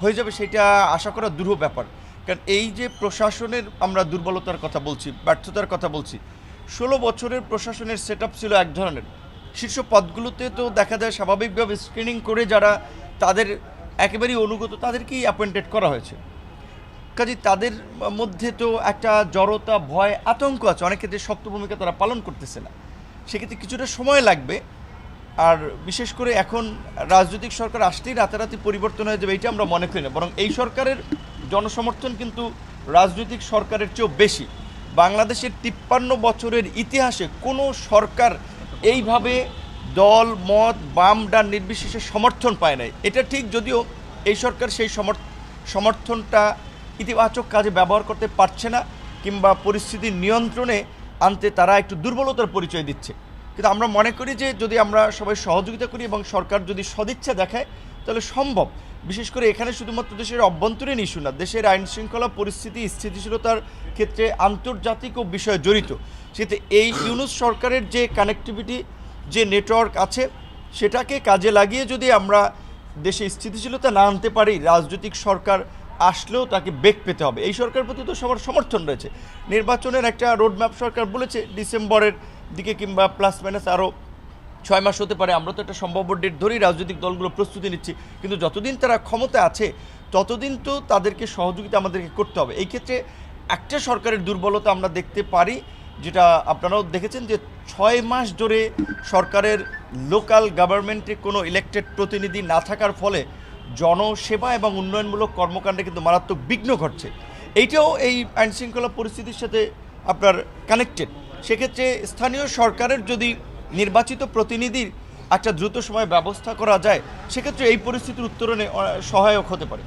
হয়ে যাবে সেটা আশা করা দুরূহ ব্যাপার। কারণ এই যে প্রশাসনের আমরা দুর্বলতার কথা বলছি, ব্যর্থতার কথা বলছি, ষোলো বছরের প্রশাসনের সেট ছিল এক ধরনের। শীর্ষ পদগুলোতে তো দেখা যায় স্বাভাবিকভাবে স্ক্রিনিং করে যারা তাদের একেবারেই অনুগত, তাদেরকেই অ্যাপয়েন্টেড করা হয়েছে। কাজে তাদের মধ্যে তো একটা জড়তা, ভয়, আতঙ্ক আছে। অনেক ক্ষেত্রে শক্ত ভূমিকা তারা পালন করতেছে না। সেক্ষেত্রে কিছুটা সময় লাগবে। আর বিশেষ করে এখন রাজনৈতিক সরকার আসতেই রাতারাতি পরিবর্তন হয়ে যাবে, এইটা আমরা মনে করি না। বরং এই সরকারের জনসমর্থন কিন্তু রাজনৈতিক সরকারের চেয়েও বেশি। বাংলাদেশের তিপ্পান্ন বছরের ইতিহাসে কোনো সরকার এইভাবে দল, মত, বাম, ডান নির্বিশেষে সমর্থন পায় নাই। এটা ঠিক যদিও এই সরকার সেই সমর্থ, সমর্থনটা ইতিবাচক কাজে ব্যবহার করতে পারছে না, কিংবা পরিস্থিতি নিয়ন্ত্রণে আনতে তারা একটু দুর্বলতার পরিচয় দিচ্ছে। কিন্তু আমরা মনে করি যে যদি আমরা সবাই সহযোগিতা করি এবং সরকার যদি সদিচ্ছা দেখায়, তাহলে সম্ভব। বিশেষ করে এখানে শুধুমাত্র দেশের অভ্যন্তরীণ ইস্যু না, দেশের আইন শৃঙ্খলা পরিস্থিতি, স্থিতিশীলতার ক্ষেত্রে আন্তর্জাতিক ও বিষয় জড়িত। সেতে এই ইউনুস সরকারের যে কানেক্টিভিটি যে নেটওয়ার্ক আছে, সেটাকে কাজে লাগিয়ে যদি আমরা দেশে স্থিতিশীলতা না আনতে পারি, রাজনৈতিক সরকার আসলেও তাকে বেগ পেতে হবে। এই সরকার প্রতি তো সবার সমর্থন রয়েছে। নির্বাচনের একটা রোডম্যাপ সরকার বলেছে, ডিসেম্বরের দিকে কিংবা প্লাস মাইনাস আরও ছয় মাস হতে পারে, আমরা তো একটা সম্ভাব্য ডেট ধরেই রাজনৈতিক দলগুলো প্রস্তুতি নিচ্ছি। কিন্তু যতদিন তারা ক্ষমতা আছে, ততদিন তো তাদেরকে সহযোগিতা আমাদেরকে করতে হবে। এই ক্ষেত্রে একটা সরকারের দুর্বলতা আমরা দেখতে পারি, যেটা আপনারাও দেখেছেন যে ছয় মাস ধরে সরকারের লোকাল গভর্নমেন্টে কোনো ইলেকটেড প্রতিনিধি না থাকার ফলে জনসেবা এবং উন্নয়নমূলক কর্মকাণ্ডে কিন্তু মারাত্মক বিঘ্ন ঘটছে। এইটাও এই আইনশৃঙ্খলা পরিস্থিতির সাথে আপনার কানেক্টেড সেক্ষেত্রে স্থানীয় সরকারের যদি নির্বাচিত প্রতিনিধির একটা দ্রুত সময় ব্যবস্থা করা যায়, সেক্ষেত্রে এই পরিস্থিতির উত্তরণে সহায়ক হতে পারে।